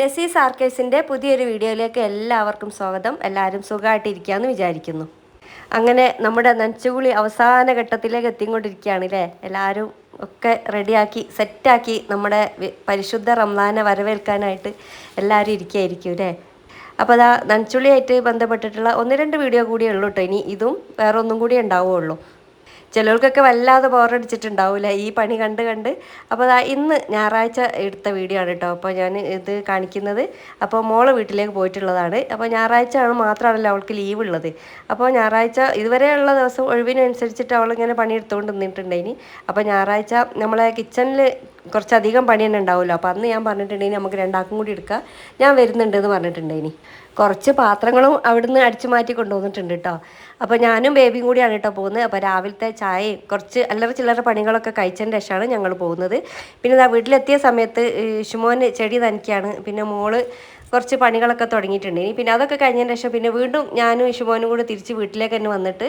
നസീസ് ആർക്കേഴ്സിന്റെ പുതിയൊരു വീഡിയോയിലേക്ക് എല്ലാവർക്കും സ്വാഗതം. എല്ലാവരും സുഖമായിട്ടിരിക്കുകയെന്ന് വിചാരിക്കുന്നു. അങ്ങനെ നമ്മുടെ നനച്ചുകുളി അവസാന ഘട്ടത്തിലേക്ക് എത്തിക്കൊണ്ടിരിക്കുകയാണ് അല്ലേ എല്ലാവരും ഒക്കെ റെഡിയാക്കി സെറ്റാക്കി നമ്മുടെ പരിശുദ്ധ റംലാനെ വരവേൽക്കാനായിട്ട് എല്ലാവരും ഇരിക്കുകയായിരിക്കും അല്ലേ അപ്പോൾ അതാ നനച്ചുളിയായിട്ട് ബന്ധപ്പെട്ടിട്ടുള്ള ഒന്ന് രണ്ട് വീഡിയോ കൂടിയേ ഉള്ളൂ കേട്ടോ ഇനി ഇതും വേറെ ഒന്നും കൂടി ഉണ്ടാവുകയുള്ളൂ. ചിലർക്കൊക്കെ വല്ലാതെ ബോറടിച്ചിട്ടുണ്ടാവില്ല ഈ പണി കണ്ട് കണ്ട്. അപ്പോൾ ഇന്ന് ഞായറാഴ്ച എടുത്ത വീഡിയോ ആണ് കേട്ടോ അപ്പോൾ ഞാൻ ഇത് കാണിക്കുന്നത്. അപ്പോൾ മോളെ വീട്ടിലേക്ക് പോയിട്ടുള്ളതാണ്. അപ്പോൾ ഞായറാഴ്ച ആണ് മാത്രമാണല്ലോ അവൾക്ക് ലീവ് ഉള്ളത്. അപ്പോൾ ഞായറാഴ്ച ഇതുവരെയുള്ള ദിവസം ഒഴിവിനനുസരിച്ചിട്ട് അവളിങ്ങനെ പണിയെടുത്തുകൊണ്ട് നിന്നിട്ടുണ്ടായിനി. അപ്പോൾ ഞായറാഴ്ച നമ്മളെ കിച്ചണിൽ കുറച്ചധികം പണി തന്നെ ഉണ്ടാവുമല്ലോ. അപ്പോൾ അന്ന് ഞാൻ പറഞ്ഞിട്ടുണ്ടെങ്കിൽ നമുക്ക് രണ്ടാക്കും കൂടി എടുക്കാം. ഞാൻ വരുന്നുണ്ടെന്ന് പറഞ്ഞിട്ടുണ്ടേനി കുറച്ച് പാത്രങ്ങളും അവിടുന്ന് അടിച്ചു മാറ്റി കൊണ്ടുവന്നിട്ടുണ്ട് കേട്ടോ. അപ്പോൾ ഞാനും ബേബിയും കൂടിയാണ് കേട്ടോ പോകുന്നത്. അപ്പോൾ രാവിലത്തെ ചായയും കുറച്ച് അല്ലറ ചില്ലറ പണികളൊക്കെ കഴിച്ചതിന് ശേഷമാണ് ഞങ്ങൾ പോകുന്നത്. പിന്നെ ഇതാ വീട്ടിലെത്തിയ സമയത്ത് ഷുമോന് ചെടി നനയ്ക്കുകയാണ്. പിന്നെ മോൾ കുറച്ച് പണികളൊക്കെ തുടങ്ങിയിട്ടുണ്ട്. ഇനി പിന്നെ അതൊക്കെ കഴിഞ്ഞതിന് ശേഷം പിന്നെ വീണ്ടും ഞാനും ഇഷുമോനും കൂടെ തിരിച്ച് വീട്ടിലേക്ക് തന്നെ വന്നിട്ട്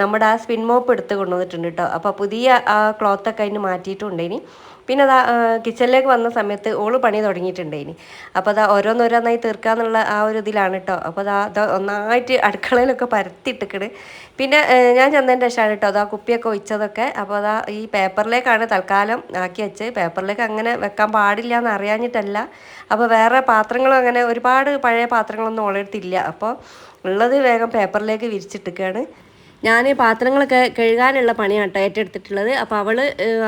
നമ്മുടെ ആ സ്പിൻ മോപ്പ് എടുത്ത് കൊണ്ടുവന്നിട്ടുണ്ട് കേട്ടോ. അപ്പോൾ പുതിയ ആ ക്ലോത്തൊക്കെ അതിന് മാറ്റിയിട്ടുണ്ട് ഇനി. പിന്നെ അതാ കിച്ചണിലേക്ക് വന്ന സമയത്ത് ഓൾ പണി തുടങ്ങിയിട്ടുണ്ട് ഇനി അപ്പോൾ അതാ ഓരോന്നോരോന്നായി തീർക്കാന്നുള്ള ആ ഒരു ഇതിലാണ് കേട്ടോ അപ്പോൾ അതാ അത് ഒന്നായിട്ട് അടുക്കളയിലൊക്കെ പരത്തിയിട്ടിക്കണ്. പിന്നെ ഞാൻ ചെന്നതിന്റെ ശേഷമാണ് കേട്ടോ അതാ കുപ്പിയൊക്കെ ഒഴിച്ചതൊക്കെ. അപ്പോൾ അതാ ഈ പേപ്പറിലേക്കാണ് തൽക്കാലം ആക്കി വെച്ച് പേപ്പറിലേക്ക് അങ്ങനെ വെക്കാൻ പാടില്ല എന്ന് അറിയാഞ്ഞിട്ടല്ല. അപ്പോൾ വേറെ പാത്രങ്ങളും അങ്ങനെ ഒരുപാട് പഴയ പാത്രങ്ങളൊന്നും ഓളെടുത്തില്ല അപ്പോൾ ഉള്ളത് വേഗം പേപ്പറിലേക്ക് വിരിച്ചിട്ടിക്കുകയാണ് ഞാൻ പാത്രങ്ങളൊക്കെ കഴുകാനുള്ള പണിയാണ് കേട്ടോ ഏറ്റെടുത്തിട്ടുള്ളത് അപ്പോൾ അവൾ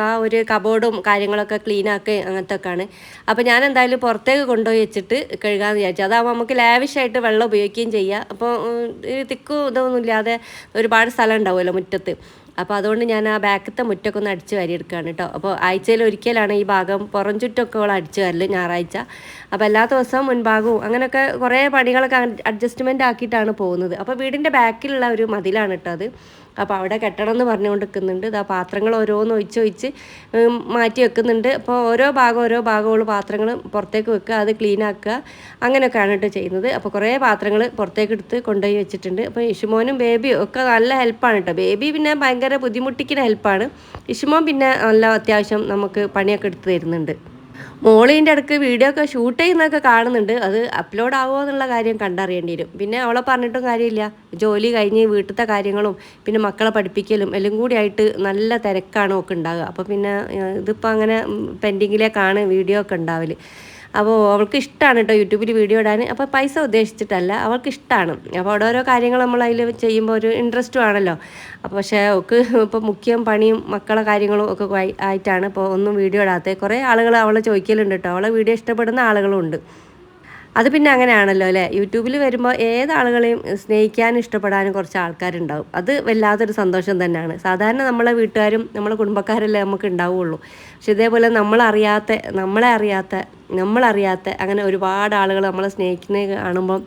ആ ഒരു കബോർഡും കാര്യങ്ങളൊക്കെ ക്ലീൻ ആക്കുകയും അങ്ങനത്തെ ഒക്കെയാണ് അപ്പോൾ ഞാൻ എന്തായാലും പുറത്തേക്ക് കൊണ്ടുപോയി വെച്ചിട്ട് കഴുകാമെന്ന് വിചാരിച്ചു. അതാകുമ്പോൾ നമുക്ക് ലാവിഷായിട്ട് വെള്ളം ഉപയോഗിക്കുകയും ചെയ്യാം. അപ്പോൾ തിക്കും ഇതൊന്നും ഇല്ലാതെ ഒരുപാട് സ്ഥലം ഉണ്ടാവുമല്ലോ മുറ്റത്ത്. അപ്പോൾ അതുകൊണ്ട് ഞാൻ ആ ബാക്കത്തെ മുറ്റൊക്കെ ഒന്ന് അടിച്ച് വാരിയെടുക്കുകയാണ് കേട്ടോ. അപ്പോൾ ആഴ്ചയിൽ ഒരിക്കലാണ് ഈ ഭാഗം പുറം ചുറ്റൊക്കെ അവൾ അടിച്ച് വരൽ ഞായറാഴ്ച. അപ്പോൾ എല്ലാ ദിവസവും മുൻഭാഗവും അങ്ങനെയൊക്കെ കുറേ പണികളൊക്കെ അഡ്ജസ്റ്റ്മെന്റ് ആക്കിയിട്ടാണ് പോകുന്നത്. അപ്പോൾ വീടിന്റെ ബാക്കിലുള്ള ഒരു മതിലാണ് കേട്ടോ അത്. അപ്പോൾ അവിടെ കെട്ടണം എന്ന് പറഞ്ഞുകൊണ്ട് നിൽക്കുന്നുണ്ട് ഇതാ പാത്രങ്ങൾ ഓരോന്ന് ഒഴിച്ച് ഒഴിച്ച് മാറ്റി വെക്കുന്നുണ്ട്. അപ്പോൾ ഓരോ ഭാഗം ഓരോ ഭാഗമുള്ള പാത്രങ്ങൾ പുറത്തേക്ക് വെക്കുക അത് ക്ലീൻ ആക്കുക അങ്ങനെയൊക്കെയാണ് കേട്ടോ ചെയ്യുന്നത്. അപ്പോൾ കുറേ പാത്രങ്ങൾ പുറത്തേക്ക് എടുത്ത് കൊണ്ടുപോയി വെച്ചിട്ടുണ്ട്. അപ്പോൾ ഇഷുമോനും ബേബിയും ഒക്കെ നല്ല ഹെൽപ്പാണ് കേട്ടോ. ബേബി പിന്നെ ഭയങ്കര ബുദ്ധിമുട്ടിക്കുന്ന ഹെൽപ്പാണ് ഇഷുമോൻ പിന്നെ നല്ല അത്യാവശ്യം നമുക്ക് പണിയൊക്കെ എടുത്ത് തരുന്നുണ്ട്. മോളിന്റെ അടുക്ക് വീഡിയോ ഒക്കെ ഷൂട്ട് ചെയ്യുന്നതൊക്കെ കാണുന്നുണ്ട്. അത് അപ്ലോഡ് ആവുമോ എന്നുള്ള കാര്യം കണ്ടറിയേണ്ടി വരും. പിന്നെ അവളെ പറഞ്ഞിട്ടും കാര്യമില്ല. ജോലി കഴിഞ്ഞ് വീട്ടിലത്തെ കാര്യങ്ങളും പിന്നെ മക്കളെ പഠിപ്പിക്കലും എല്ലാം കൂടി ആയിട്ട് നല്ല തിരക്കാണ് ഒക്കെ ഉണ്ടാകുക അപ്പോൾ പിന്നെ ഇതിപ്പോൾ അങ്ങനെ പെൻഡിങ്ങിലേക്കാണ് വീഡിയോ ഒക്കെ ഉണ്ടാവൽ. അപ്പോൾ അവൾക്ക് ഇഷ്ടമാണ് കേട്ടോ യൂട്യൂബിൽ വീഡിയോ ഇടാൻ. അപ്പോൾ പൈസ ഉദ്ദേശിച്ചിട്ടല്ല അവൾക്ക് ഇഷ്ടമാണ് അപ്പോൾ ഓരോരോ ഓരോ കാര്യങ്ങൾ നമ്മൾ അതിൽ ചെയ്യുമ്പോൾ ഒരു ഇൻട്രസ്റ്റും ആണല്ലോ. അപ്പോൾ പക്ഷേ അവൾക്ക് ഇപ്പോൾ മുഖ്യം പണിയും മക്കളെ കാര്യങ്ങളും ഒക്കെ ആയിട്ടാണ് ഇപ്പോൾ ഒന്നും വീഡിയോ ഇടാത്തത്. കുറേ ആളുകൾ അവളെ ചോദിക്കലുണ്ട് കേട്ടോ. അവളെ വീഡിയോ ഇഷ്ടപ്പെടുന്ന ആളുകളും ഉണ്ട്. അത് പിന്നെ അങ്ങനെയാണല്ലോ അല്ലേ? യൂട്യൂബിൽ വരുമ്പോൾ ഏത് ആളുകളെയും സ്നേഹിക്കാനും ഇഷ്ടപ്പെടാനും കുറച്ച് ആൾക്കാരുണ്ടാവും. അത് വല്ലാത്തൊരു സന്തോഷം തന്നെയാണ്. സാധാരണ നമ്മളെ വീട്ടുകാരും നമ്മളെ കുടുംബക്കാരല്ലേ നമുക്ക് ഉണ്ടാവുള്ളൂ. പക്ഷെ ഇതേപോലെ നമ്മളറിയാത്ത നമ്മളെ അറിയാത്ത നമ്മളറിയാത്ത അങ്ങനെ ഒരുപാട് ആളുകൾ നമ്മളെ സ്നേഹിക്കുന്നത് കാണുമ്പം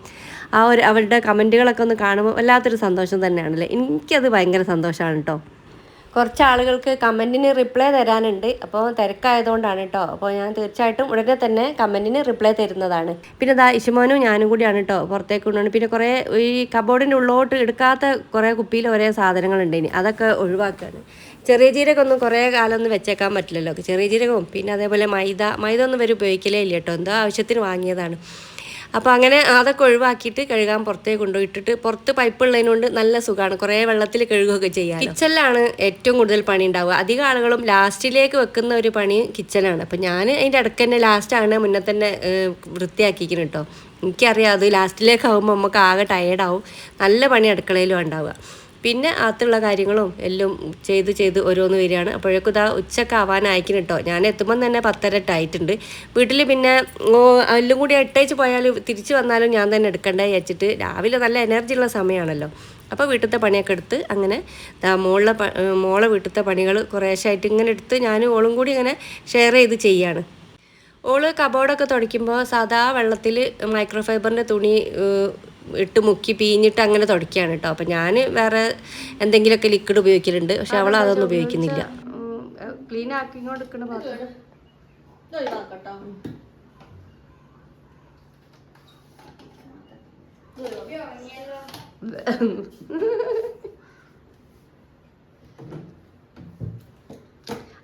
ആ ഒരു അവരുടെ കമന്റുകളൊക്കെ ഒന്ന് കാണുമ്പോൾ വല്ലാത്തൊരു സന്തോഷം തന്നെയാണല്ലേ? എനിക്കത് ഭയങ്കര സന്തോഷമാണ് കേട്ടോ കുറച്ച് ആളുകൾക്ക് കമന്റിന് റിപ്ലൈ തരാനുണ്ട്. അപ്പോൾ തിരക്കായതുകൊണ്ടാണ് കേട്ടോ. അപ്പോൾ ഞാൻ തീർച്ചയായിട്ടും ഉടനെ തന്നെ കമന്റിന് റിപ്ലൈ തരുന്നതാണ്. പിന്നെ ദാ ഇഷുമോനും ഞാനും കൂടിയാണ് കേട്ടോ പുറത്തേക്ക് കൊണ്ടുപോകണം പിന്നെ കുറേ ഈ കബോർഡിന്റെ ഉള്ളോട്ട് എടുക്കാത്ത കുറേ കുപ്പിയിൽ ഒരേ സാധനങ്ങളുണ്ട് ഇനി. അതൊക്കെ ഒഴിവാക്കുകയാണ് ചെറിയ ജീരകമൊന്നും കുറേ കാലം ഒന്നും വെച്ചേക്കാൻ പറ്റില്ലല്ലോ. ചെറിയ ജീരകവും പിന്നെ അതേപോലെ മൈദ. മൈദ ഒന്നും വരെ ഉപയോഗിക്കലേ ഇല്ല കേട്ടോ. എന്തോ ആവശ്യത്തിന് വാങ്ങിയതാണ്. അപ്പോൾ അങ്ങനെ അതൊക്കെ ഒഴിവാക്കിയിട്ട് കഴുകാൻ പുറത്തേക്ക് കൊണ്ടുപോയിട്ടിട്ട് പുറത്ത് പൈപ്പ് ഉള്ളതിനോണ്ട് നല്ല സുഖമാണ് കുറേ വെള്ളത്തിൽ കഴുകുകയൊക്കെ ചെയ്യാം കിച്ചണിലാണ് ഏറ്റവും കൂടുതൽ പണി ഉണ്ടാവുക. അധികം ആളുകളും ലാസ്റ്റിലേക്ക് വെക്കുന്ന ഒരു പണി കിച്ചണാണ് അപ്പോൾ ഞാൻ അതിന്റെ ഇടയ്ക്ക് തന്നെ ലാസ്റ്റാണ് മുന്നേ തന്നെ വൃത്തിയാക്കിയിരിക്കുന്നത് കേട്ടോ എനിക്കറിയാം അത് ലാസ്റ്റിലേക്ക് ആകുമ്പോൾ നമുക്ക് ആകെ ടയേർഡാവും നല്ല പണി അടുക്കളയിലും ഉണ്ടാവുക. പിന്നെ അകത്തുള്ള കാര്യങ്ങളും എല്ലാം ചെയ്ത് ചെയ്ത് ഓരോന്ന് വരികയാണ്. അപ്പോഴേക്കും ഇതാ ഉച്ചയ്ക്ക് ആവാനായിരിക്കും കേട്ടോ ഞാൻ എത്തുമ്പം തന്നെ പത്തരട്ട് ആയിട്ടുണ്ട്. വീട്ടിൽ പിന്നെ എല്ലാം കൂടി എട്ടേച്ച് പോയാലും തിരിച്ചു വന്നാലും ഞാൻ തന്നെ എടുക്കണ്ടേ വെച്ചിട്ട് രാവിലെ നല്ല എനർജി ഉള്ള സമയമാണല്ലോ അപ്പോൾ വീട്ടിലത്തെ പണിയൊക്കെ എടുത്ത് അങ്ങനെ മോളിലെ മോളെ വീട്ടിലത്തെ പണികൾ കുറേശ്ശായിട്ട് ഇങ്ങനെ എടുത്ത് ഞാനും ഓളും കൂടി ഇങ്ങനെ ഷെയർ ചെയ്ത് ചെയ്യാണ്. ഓൾ കബോർഡൊക്കെ തുടയ്ക്കുമ്പോൾ സാധാ വെള്ളത്തിൽ മൈക്രോ ഫൈബറിന്റെ തുണി ഇട്ട് മുക്കി പീഞ്ഞിട്ട് അങ്ങനെ തുടയ്ക്കുകയാണ് കേട്ടോ അപ്പം ഞാൻ വേറെ എന്തെങ്കിലുമൊക്കെ ലിക്വിഡ് ഉപയോഗിക്കലുണ്ട്. പക്ഷെ അവൾ അതൊന്നും ഉപയോഗിക്കുന്നില്ല. ക്ലീൻ ആക്കി കൊടുക്കണ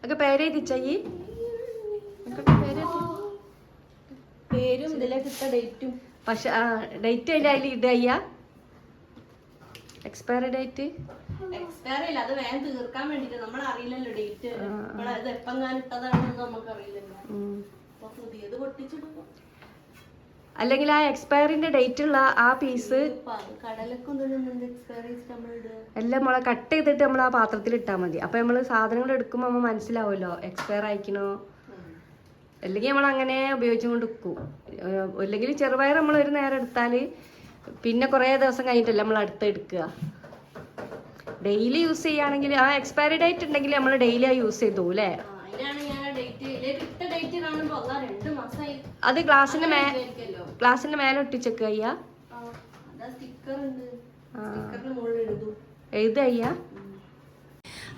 ഒക്കെ പേരെഴുതിച്ചയ്യ് പേര് ഇതിലേക്ക് ഇട്ട ഡേറ്റും. പക്ഷെ ഡേറ്റ് അതിന്റെ അതിൽ ഇടയ്യ എക്സ്പയറി ഡേറ്റ് എക്സ്പയർ ഇല്ല അത് വേഗം തീർക്കാൻ വേണ്ടിട്ട്. നമ്മൾ അറിയില്ലല്ലോ ഡേറ്റ് ഇത് എപ്പം ഇട്ടതാണെന്ന് നമുക്ക് അറിയില്ലല്ലോ അപ്പൊ പുതിയത് പൊട്ടിച്ചിടുമ്പോ അല്ലെങ്കിൽ ആ എക്സ്പയറിന്റെ ഡേറ്റ് ഉള്ള ആ പീസ് നമ്മൾ എല്ലാം നമ്മളെ കട്ട് ചെയ്തിട്ട് നമ്മൾ ആ പാത്രത്തിൽ ഇട്ടാൽ മതി. അപ്പൊ നമ്മൾ സാധനങ്ങൾ എടുക്കുമ്പോൾ നമ്മൾ മനസ്സിലാവുമല്ലോ എക്സ്പയർ ആയിക്കണോ? അല്ലെങ്കിൽ നമ്മൾ അങ്ങനെ ഉപയോഗിച്ചുകൊണ്ട് നിൽക്കും. അല്ലെങ്കിൽ ചെറുപയർ നമ്മൾ ഒരു നേരം എടുത്താൽ പിന്നെ കുറേ ദിവസം കഴിഞ്ഞിട്ടല്ല നമ്മൾ അടുത്ത് എടുക്കുക. ഡെയിലി യൂസ് ചെയ്യുകയാണെങ്കിൽ ആ എക്സ്പയറി ഡേറ്റ് ഉണ്ടെങ്കിൽ നമ്മൾ ഡെയിലി ആ യൂസ് ചെയ്തു അല്ലേ? അതാ ഗ്ലാസിന്റെ മേ ഗ്ലാസിന്റെ മേലെ ഒട്ടിച്ചേക്കുക അയ്യാ. എഴുതയ്യാ.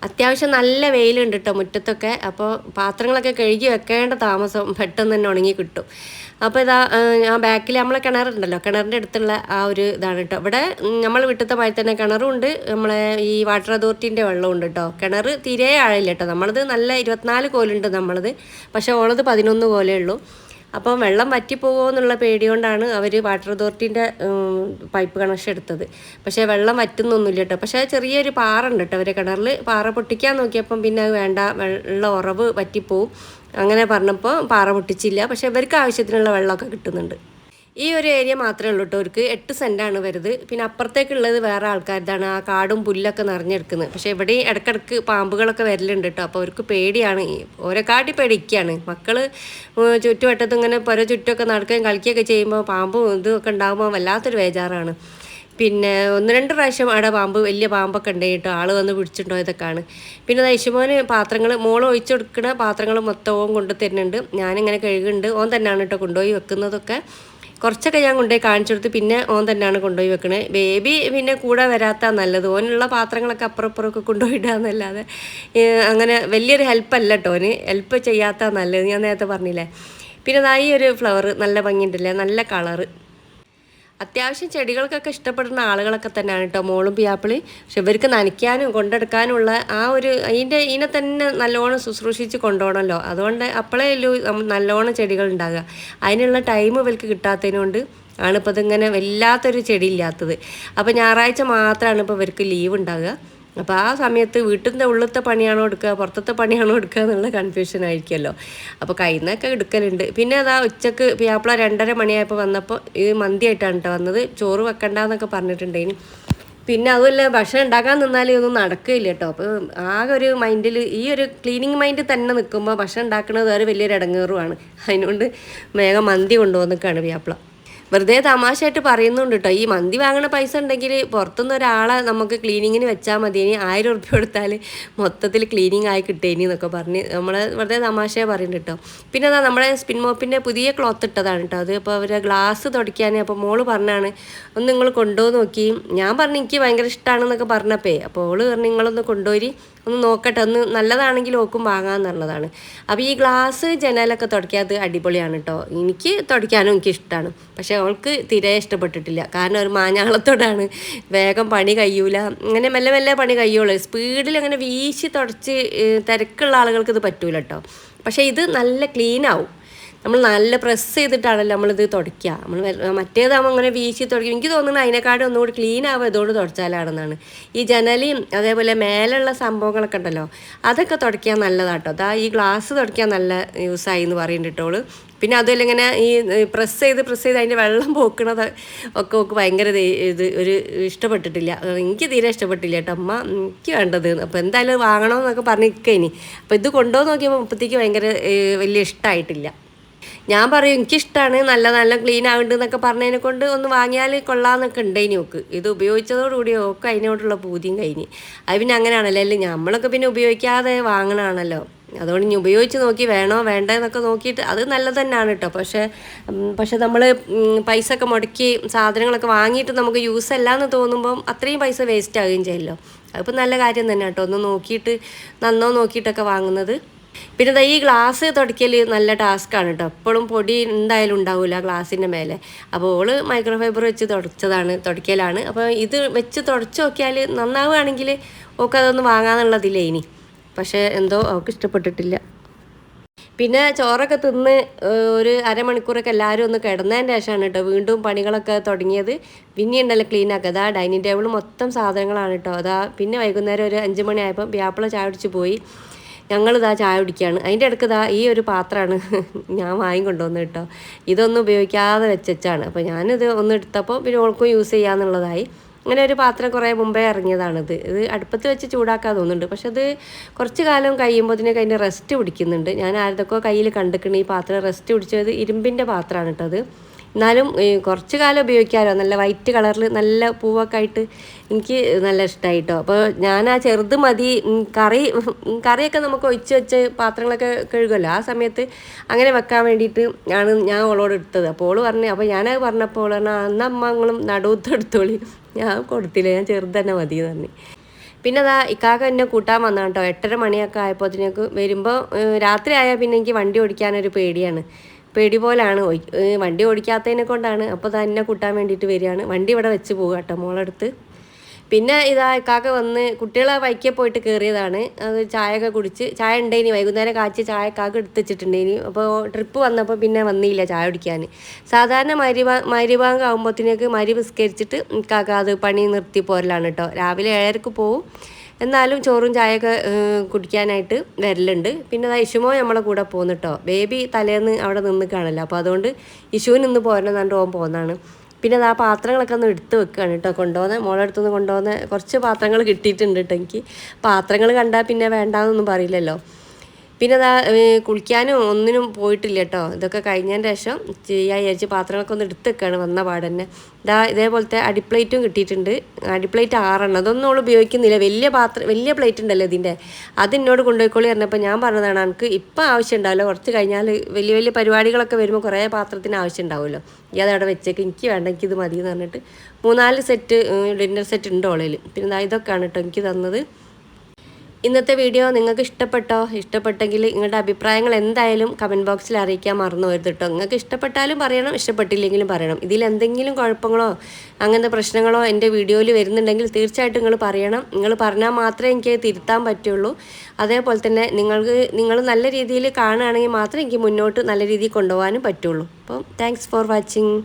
അത്യാവശ്യം നല്ല വെയിലുണ്ട് കേട്ടോ മുറ്റത്തൊക്കെ. അപ്പോൾ പാത്രങ്ങളൊക്കെ കഴുകി വെക്കേണ്ട താമസം പെട്ടെന്ന് തന്നെ ഉണങ്ങി കിട്ടും. അപ്പോൾ ഇതാ ആ ബാക്കിൽ നമ്മളെ കിണറുണ്ടല്ലോ. കിണറിന്റെ അടുത്തുള്ള ആ ഒരു ഇതാണ് കേട്ടോ ഇവിടെ നമ്മൾ വിട്ടത്തെ മാതിരി തന്നെ കിണറും ഉണ്ട് നമ്മളെ ഈ വാട്ടർ അതോറിറ്റീന്റെ വെള്ളമുണ്ട് കേട്ടോ കിണർ തീരെ ആഴില്ല കേട്ടോ നമ്മളത് നല്ല ഇരുപത്തിനാല് കോലുണ്ട് നമ്മളത്. പക്ഷേ ഉള്ളത് പതിനൊന്ന് കോലേ ഉള്ളൂ. അപ്പോൾ വെള്ളം വറ്റിപ്പോകുമോ എന്നുള്ള പേടി കൊണ്ടാണ് അവർ വാട്ടർ അതോറിറ്റീന്റെ പൈപ്പ് കണക്ഷൻ എടുത്തത്. പക്ഷേ വെള്ളം വറ്റുന്നൊന്നുമില്ല കേട്ടോ. പക്ഷേ ചെറിയൊരു പാറ ഉണ്ട് കേട്ടോ അവരെ കിണറിൽ. പാറ പൊട്ടിക്കാൻ നോക്കിയപ്പം പിന്നെ വേണ്ട വെള്ളം ഉറവ് വറ്റിപ്പോവും. അങ്ങനെ പറഞ്ഞപ്പോൾ പാറ പൊട്ടിച്ചില്ല. പക്ഷേ ഇവർക്ക് ആവശ്യത്തിനുള്ള വെള്ളമൊക്കെ കിട്ടുന്നുണ്ട്. ഈ ഒരു ഏരിയ മാത്രമേ ഉള്ളൂ കേട്ടോ അവർക്ക് എട്ട് സെന്റാണ് വരുന്നത്. പിന്നെ അപ്പുറത്തേക്കുള്ളത് വേറെ ആൾക്കാരുതാണ് ആ കാടും പുല്ലൊക്കെ നിറഞ്ഞെടുക്കുന്നത്. പക്ഷേ ഇവിടെ ഇടയ്ക്കിടക്ക് പാമ്പുകളൊക്കെ വരലുണ്ട് കേട്ടോ അപ്പോൾ അവർക്ക് പേടിയാണ്. ഓരോ കാട്ടി പേടിക്കുകയാണ് മക്കൾ ചുറ്റുവട്ടത്ത് ഇങ്ങനെ പുര ചുറ്റുമൊക്കെ നടക്കുകയും കളിക്കുകയൊക്കെ ചെയ്യുമ്പോൾ പാമ്പും ഇതുമൊക്കെ ഉണ്ടാകുമ്പോൾ വല്ലാത്തൊരു ബേജാറാണ്. പിന്നെ ഒന്ന് രണ്ട് പ്രാവശ്യം അവിടെ പാമ്പ് വലിയ പാമ്പൊക്കെ ഉണ്ട് കേട്ടോ ആൾ വന്ന് പിടിച്ചിട്ടുണ്ടോ ഇതൊക്കെയാണ് പിന്നെ ദൈശുമോന് പാത്രങ്ങൾ മോൾ ഒഴിച്ചു കൊടുക്കുന്ന പാത്രങ്ങൾ മൊത്തവും കൊണ്ട് തരുന്നുണ്ട്. ഞാനിങ്ങനെ കഴുകുന്നുണ്ട്. ഓൻ തന്നെയാണ് കേട്ടോ കൊണ്ടുപോയി വെക്കുന്നതൊക്കെ. കുറച്ചൊക്കെ ഞാൻ കൊണ്ടുപോയി കാണിച്ചു കൊടുത്ത് പിന്നെ ഓൻ തന്നെയാണ് കൊണ്ടുപോയി വെക്കണത് ബേബി പിന്നെ കൂടെ വരാത്ത നല്ലത്. ഓനുള്ള പാത്രങ്ങളൊക്കെ അപ്പുറപ്പുറമൊക്കെ കൊണ്ടുപോയിട്ടാന്നല്ലാതെ അങ്ങനെ വലിയൊരു ഹെൽപ്പല്ല കേട്ടോ ഓന്. ഹെൽപ്പ് ചെയ്യാത്ത നല്ലത്. ഞാൻ നേരത്തെ പറഞ്ഞില്ലേ? പിന്നെ ഈ ഒരു ഫ്ലവർ നല്ല ഭംഗിയുണ്ടല്ലേ? നല്ല കളറ് അത്യാവശ്യം ചെടികൾക്കൊക്കെ ഇഷ്ടപ്പെടുന്ന ആളുകളൊക്കെ തന്നെയാണ് കേട്ടോ മോളും പിയാപ്പിളി പക്ഷെ ഇവർക്ക് നനയ്ക്കാനും കൊണ്ടെടുക്കാനുള്ള ആ ഒരു അതിന്റെ ഇതിനെ തന്നെ നല്ലോണം ശുശ്രൂഷിച്ച് കൊണ്ടുപോകണമല്ലോ. അതുകൊണ്ട് അപ്പോഴേ ഇല്ലു നല്ലോണം ചെടികൾ ഉണ്ടാകുക. അതിനുള്ള ടൈം ഇവർക്ക് കിട്ടാത്തതിനുകൊണ്ട് ആണിപ്പോൾ ഇതിങ്ങനെ വല്ലാത്തൊരു ചെടി ഇല്ലാത്തത്. അപ്പോൾ ഞായറാഴ്ച മാത്രമാണ് ഇപ്പോൾ ഇവർക്ക് ലീവ് ഉണ്ടാകുക. അപ്പോൾ ആ സമയത്ത് വീട്ടിന്റെ ഉള്ളിലത്തെ പണിയാണോ എടുക്കുക പുറത്തത്തെ പണിയാണോ എടുക്കുക എന്നുള്ള കൺഫ്യൂഷൻ ആയിരിക്കുമല്ലോ. അപ്പോൾ കയ്യിൽ നിന്നൊക്കെ എടുക്കലുണ്ട്. പിന്നെ അതാ ഉച്ചയ്ക്ക് പിയാപ്പിള രണ്ടര മണിയായപ്പോൾ വന്നപ്പോൾ ഇത് മന്തിയായിട്ടാണ് കേട്ടോ വന്നത്. ചോറ് വെക്കണ്ടെന്നൊക്കെ പറഞ്ഞിട്ടുണ്ടേന് പിന്നെ അതുമല്ല ഭക്ഷണം ഉണ്ടാക്കാൻ നിന്നാൽ ഇതൊന്നും നടക്കില്ല കേട്ടോ അപ്പോൾ ആകെ ഒരു മൈൻഡിൽ ഈ ഒരു ക്ലീനിങ് മൈൻഡ് തന്നെ നിൽക്കുമ്പോൾ ഭക്ഷണം ഉണ്ടാക്കുന്നത് വേറെ വലിയൊരു ഇടങ്ങേറുമാണ്. അതിനുകൊണ്ട് വേഗം മന്തി കൊണ്ടുവന്നിക്കാണ് പിയാപ്പിള വെറുതെ തമാശയായിട്ട് പറയുന്നുണ്ട് കേട്ടോ ഈ മന്തി വാങ്ങണ പൈസ ഉണ്ടെങ്കിൽ പുറത്തുനിന്ന് ഒരാളെ നമുക്ക് ക്ലീനിങ്ങിന് വെച്ചാൽ മതി ഇനി ആയിരം ഉറുപ്പ്യ കൊടുത്താൽ മൊത്തത്തിൽ ക്ലീനിങ് ആയി കിട്ടേനി എന്നൊക്കെ പറഞ്ഞ് നമ്മൾ വെറുതെ തമാശയെ പറയുന്നുണ്ട് കേട്ടോ പിന്നെ അതാ നമ്മുടെ സ്പിൻ മോപ്പിന്റെ പുതിയ ക്ലോത്ത് ഇട്ടതാണ് കേട്ടോ അത് അപ്പോൾ അവരെ ഗ്ലാസ് തുടയ്ക്കാൻ അപ്പോൾ മോൾ പറഞ്ഞാണ് ഒന്ന് നിങ്ങൾ കൊണ്ടുപോയി നോക്കി. ഞാൻ പറഞ്ഞു എനിക്ക് ഭയങ്കര ഇഷ്ടമാണെന്നൊക്കെ പറഞ്ഞപ്പേ. അപ്പോൾ ഓൾ പറഞ്ഞു നിങ്ങളൊന്ന് കൊണ്ടുപോയി ഒന്ന് നോക്കട്ടെ ഒന്ന് നല്ലതാണെങ്കിൽ ഓക്കും വാങ്ങാമെന്നുള്ളതാണ് അപ്പോൾ ഈ ഗ്ലാസ് ജനലൊക്കെ തുടയ്ക്കാത് അടിപൊളിയാണ് കേട്ടോ എനിക്ക് തുടയ്ക്കാനും എനിക്ക് ഇഷ്ടമാണ് പക്ഷേ അവൾക്ക് തീരെ ഇഷ്ടപ്പെട്ടിട്ടില്ല. കാരണം ഒരു മാഞ്ഞാളത്തോടാണ്. വേഗം പണി കഴിയൂല. അങ്ങനെ മെല്ലെ മെല്ലെ പണി കഴിയുള്ളൂ. സ്പീഡിൽ അങ്ങനെ വീശി തുടച്ച് തിരക്കുള്ള ആളുകൾക്ക് ഇത് പറ്റൂല കേട്ടോ പക്ഷേ ഇത് നല്ല ക്ലീൻ ആവും നമ്മൾ നല്ല പ്രസ് ചെയ്തിട്ടാണല്ലോ നമ്മളിത് തുടയ്ക്കുക. നമ്മൾ മറ്റേതാകുമ്പോൾ അങ്ങനെ വീശി തുടയ്ക്കും. എനിക്ക് തോന്നുന്നത് അതിനെക്കാട്ടും ഒന്നുകൂടി ക്ലീൻ ആവുക ഇതുകൊണ്ട് തുടച്ചാലാണെന്നാണ്. ഈ ജനലിയും അതേപോലെ മേലുള്ള സംഭവങ്ങളൊക്കെ ഉണ്ടല്ലോ അതൊക്കെ തുടയ്ക്കാൻ നല്ലതാട്ടോ. അതാ ഈ ഗ്ലാസ് തുടയ്ക്കാൻ നല്ല യൂസായി എന്ന് പറയുന്നുണ്ട് പിന്നെ അതുമല്ല ഇങ്ങനെ ഈ പ്രസ് ചെയ്ത് പ്രസ് ചെയ്ത് അതിന്റെ വെള്ളം പോക്കണത് ഒക്കെ ഒക്കെ ഭയങ്കര ഇത് ഒരു ഇഷ്ടപ്പെട്ടിട്ടില്ല. എനിക്ക് തീരെ ഇഷ്ടപ്പെട്ടില്ല കേട്ടോ അമ്മ എനിക്ക് വേണ്ടത്. അപ്പോൾ എന്തായാലും വാങ്ങണമെന്നൊക്കെ പറഞ്ഞിരിക്കേനി അപ്പോൾ ഇത് കൊണ്ടുപോകുന്ന നോക്കിയപ്പോൾ മുപ്പത്തേക്ക് ഭയങ്കര വലിയ ഇഷ്ടമായിട്ടില്ല ഞാൻ പറയും എനിക്കിഷ്ടമാണ് നല്ല നല്ല ക്ലീൻ ആവുന്നുണ്ട് എന്നൊക്കെ പറഞ്ഞതിനെ കൊണ്ട് ഒന്ന് വാങ്ങിയാൽ കൊള്ളാമെന്നൊക്കെ ഉണ്ടായിനി ഒക്കെ ഇത് ഉപയോഗിച്ചതോടുകൂടി ഒക്കെ അതിനോടുള്ള പൂതിയും കഴിഞ്ഞ്. അത് പിന്നെ അങ്ങനെയാണല്ലോ അല്ലെങ്കിൽ നമ്മളൊക്കെ പിന്നെ ഉപയോഗിക്കാതെ വാങ്ങണമാണല്ലോ അതുകൊണ്ട് ഇനി ഉപയോഗിച്ച് നോക്കി വേണോ വേണ്ട എന്നൊക്കെ നോക്കിയിട്ട് അത് നല്ലത് തന്നെയാണ് കേട്ടോ പക്ഷേ പക്ഷെ നമ്മൾ പൈസ ഒക്കെ മുടക്കി സാധനങ്ങളൊക്കെ വാങ്ങിയിട്ട് നമുക്ക് യൂസ് അല്ല എന്ന് തോന്നുമ്പം അത്രയും പൈസ വേസ്റ്റ് ആവുകയും ചെയ്യല്ലോ. അതിപ്പോൾ നല്ല കാര്യം തന്നെ കേട്ടോ ഒന്ന് നോക്കിയിട്ട് നന്നോ നോക്കിയിട്ടൊക്കെ വാങ്ങുന്നത്. പിന്നെ ഈ ഗ്ലാസ് തുടയ്ക്കൽ നല്ല ടാസ്ക്കാണ് കേട്ടോ എപ്പോഴും പൊടി എന്തായാലും ഉണ്ടാവില്ല ഗ്ലാസിന്റെ മേലെ. അപ്പോൾ ഓൾ മൈക്രോ ഫൈബർ വെച്ച് തുടച്ചതാണ് തുടയ്ക്കലാണ് അപ്പോൾ ഇത് വെച്ച് തുടച്ച് നോക്കിയാൽ നന്നാവുകയാണെങ്കിൽ ഓക്കെ അതൊന്ന് വാങ്ങാന്നുള്ളതില്ല ഇനി. പക്ഷേ എന്തോ അവൾക്ക് ഇഷ്ടപ്പെട്ടിട്ടില്ല. പിന്നെ ചോറൊക്കെ തിന്ന് ഒരു അരമണിക്കൂറൊക്കെ എല്ലാവരും ഒന്ന് കിടന്നതിന്റെ ശേഷമാണ് കേട്ടോ വീണ്ടും പണികളൊക്കെ തുടങ്ങിയത്. പിന്നെ ഉണ്ടല്ലോ ക്ലീൻ ആക്കുക അതാ ഡൈനിങ് ടേബിൾ മൊത്തം സാധനങ്ങളാണ് കേട്ടോ അതാ പിന്നെ വൈകുന്നേരം ഒരു അഞ്ച് മണിയായപ്പോൾ വ്യാപ്പിള ചായ അടിച്ച് പോയി. ഞങ്ങളിതാ ചായ കുടിക്കുകയാണ് അതിന്റെ ഇടയ്ക്ക് ഇതാ ഈ ഒരു പാത്രമാണ് ഞാൻ വാങ്ങി കൊണ്ടുവന്ന് കേട്ടോ. ഇതൊന്നും ഉപയോഗിക്കാതെ വെച്ചാണ് അപ്പോൾ ഞാനിത് ഒന്ന് എടുത്തപ്പോൾ പിന്നെ ഓൾക്കും യൂസ് ചെയ്യാന്നുള്ളതായി. അങ്ങനെ ഒരു പാത്രം കുറേ മുമ്പേ ഇറങ്ങിയതാണിത്. ഇത് അടുപ്പത്ത് വെച്ച് ചൂടാക്കാൻ തോന്നുന്നുണ്ട്. പക്ഷെ അത് കുറച്ച് കാലം കഴിയുമ്പോൾ ഇതിനൊക്കെ അതിന്റെ റെസ്റ്റ് പിടിക്കുന്നുണ്ട്. ഞാൻ ആരുതൊക്കെ കയ്യിൽ കണ്ടിക്കണ ഈ പാത്രം റെസ്റ്റ് പിടിച്ചത് ഇരുമ്പിന്റെ പാത്രമാണ് കേട്ടോ അത്. എന്നാലും കുറച്ച് കാലം ഉപയോഗിക്കാമല്ലോ നല്ല വൈറ്റ് കളറിൽ നല്ല പൂവൊക്കെ ആയിട്ട് എനിക്ക് നല്ല ഇഷ്ടമായി കേട്ടോ അപ്പോൾ ഞാൻ ആ ചെറുത് മതി. കറി കറിയൊക്കെ നമുക്ക് ഒഴിച്ച് വെച്ച് പാത്രങ്ങളൊക്കെ കഴുകുമല്ലോ. ആ സമയത്ത് അങ്ങനെ വെക്കാൻ വേണ്ടിയിട്ട് ആണ് ഞാൻ ഓളോട് എടുത്തത്. അപ്പോൾ ഓൾ പറഞ്ഞു അപ്പോൾ ഞാനത് പറഞ്ഞപ്പോൾ ഓൾ പറഞ്ഞു അന്ന് അമ്മങ്ങളും നടുവത്ത് എടുത്തോളി. ഞാൻ കൊടുത്തില്ല. ഞാൻ ചെറുത് തന്നെ മതി എന്ന് പറഞ്ഞു. പിന്നെ അതാ ഇക്കാക്ക എന്നെ കൂട്ടാൻ വന്നാണ് കേട്ടോ എട്ടര മണിയൊക്കെ ആയപ്പോഴത്തേക്ക് വരുമ്പോൾ രാത്രി ആയാൽ പിന്നെ എനിക്ക് വണ്ടി ഓടിക്കാനൊരു പേടിയാണ്. പേടി പോലാണ്. വണ്ടി ഓടിക്കാത്തതിനെ കൊണ്ടാണ്. അപ്പോൾ തന്നെ കൂട്ടാൻ വേണ്ടിയിട്ട് വരികയാണ്. വണ്ടി ഇവിടെ വെച്ച് പോകുക കേട്ടോ മോളെടുത്ത്. പിന്നെ ഇതാ ഇക്കാക്ക വന്ന് കുട്ടികളെ വൈക്കെ പോയിട്ട് കയറിയതാണ് അത് ചായയൊക്കെ കുടിച്ച് ചായ ഉണ്ടേനി. വൈകുന്നേരം കാച്ചി ചായ കാക്ക എടുത്ത് വെച്ചിട്ടുണ്ടേനി. അപ്പോൾ ട്രിപ്പ് വന്നപ്പോൾ പിന്നെ വന്നില്ല ചായ കുടിക്കാൻ. സാധാരണ മരിബാ മരിബാങ്ക് ആകുമ്പോഴത്തേക്ക് മരി വിസ്കരിച്ചിട്ട് കാക്ക അത് പണി നിർത്തി പോരലാണ് കേട്ടോ. രാവിലെ ഏഴരക്ക് പോവും. എന്നാലും ചോറും ചായയൊക്കെ കുടിക്കാനായിട്ട് വരലുണ്ട്. പിന്നെ അതാ ഇഷുമോ നമ്മളെ കൂടെ പോകുന്നു കേട്ടോ ബേബി തലേന്ന് അവിടെ നിന്ന് കാണല്ലോ അപ്പോൾ അതുകൊണ്ട് ഇഷുവിന് നിന്ന് പോരണം എന്നാണ്ട് ഓൻ പോകുന്നതാണ് പിന്നെ അത് ആ പാത്രങ്ങളൊക്കെ ഒന്ന് എടുത്ത് വെക്കുകയാണ് കേട്ടോ കൊണ്ടുപോകുന്ന മോളെ അടുത്തുനിന്ന് കൊണ്ടുപോകുന്ന കുറച്ച് പാത്രങ്ങൾ കിട്ടിയിട്ടുണ്ട് കേട്ടോ എനിക്ക്. പാത്രങ്ങൾ കണ്ടാൽ പിന്നെ വേണ്ടാന്നൊന്നും പറയില്ലല്ലോ. പിന്നെ അതാ കുളിക്കാനും ഒന്നിനും പോയിട്ടില്ല കേട്ടോ. ഇതൊക്കെ കഴിഞ്ഞതിന് ശേഷം ചെയ്യാൻ വിചാരിച്ച് പാത്രങ്ങളൊക്കെ ഒന്ന് എടുത്ത് വെക്കുകയാണ് വന്ന തന്നെ. ഇതാ ഇതേപോലത്തെ അടിപ്ലേറ്റും കിട്ടിയിട്ടുണ്ട്. അടിപ്ലേറ്റ് ആറെണ്ണം. അതൊന്നും അവൾ ഉപയോഗിക്കുന്നില്ല. വലിയ പാത്രം വലിയ പ്ലേറ്റ് ഉണ്ടല്ലോ ഇതിന്റെ അത് എന്നോട് കൊണ്ടുപോയിക്കോളി പറഞ്ഞപ്പോൾ ഞാൻ പറഞ്ഞതാണ് എനിക്ക് ഇപ്പം ആവശ്യം ഉണ്ടാവില്ല. കുറച്ച് കഴിഞ്ഞാൽ വലിയ വലിയ പരിപാടികളൊക്കെ വരുമ്പോൾ കുറേ പാത്രത്തിന് ആവശ്യം ഉണ്ടാവുമല്ലോ. ഈ അതവിടെ വെച്ചേക്ക്. എനിക്ക് വേണ്ട. എനിക്കിത് മതി എന്ന് പറഞ്ഞിട്ട് മൂന്നാൽ സെറ്റ് ഡിന്നർ സെറ്റ് ഉണ്ട് ഓളയിൽ പിന്നെ ഇതൊക്കെയാണ് കേട്ടോ എനിക്ക് തന്നത്. ഇന്നത്തെ വീഡിയോ നിങ്ങൾക്ക് ഇഷ്ടപ്പെട്ടോ? ഇഷ്ടപ്പെട്ടെങ്കിൽ നിങ്ങളുടെ അഭിപ്രായങ്ങൾ എന്തായാലും കമന്റ് ബോക്സിൽ അറിയിക്കാൻ മറന്നു പോയത് കേട്ടോ. നിങ്ങൾക്ക് ഇഷ്ടപ്പെട്ടാലും പറയണം ഇഷ്ടപ്പെട്ടില്ലെങ്കിലും പറയണം. ഇതിൽ എന്തെങ്കിലും കുഴപ്പങ്ങളോ അങ്ങനത്തെ പ്രശ്നങ്ങളോ എന്റെ വീഡിയോയിൽ വരുന്നുണ്ടെങ്കിൽ തീർച്ചയായിട്ടും നിങ്ങൾ പറയണം. നിങ്ങൾ പറഞ്ഞാൽ മാത്രമേ എനിക്ക് തിരുത്താൻ പറ്റുള്ളൂ. അതേപോലെ തന്നെ നിങ്ങൾക്ക് നിങ്ങൾ നല്ല രീതിയിൽ കാണുകയാണെങ്കിൽ മാത്രമേ എനിക്ക് മുന്നോട്ട് നല്ല രീതിയിൽ കൊണ്ടുപോകാനും പറ്റുള്ളൂ. അപ്പം താങ്ക്സ് ഫോർ വാച്ചിങ്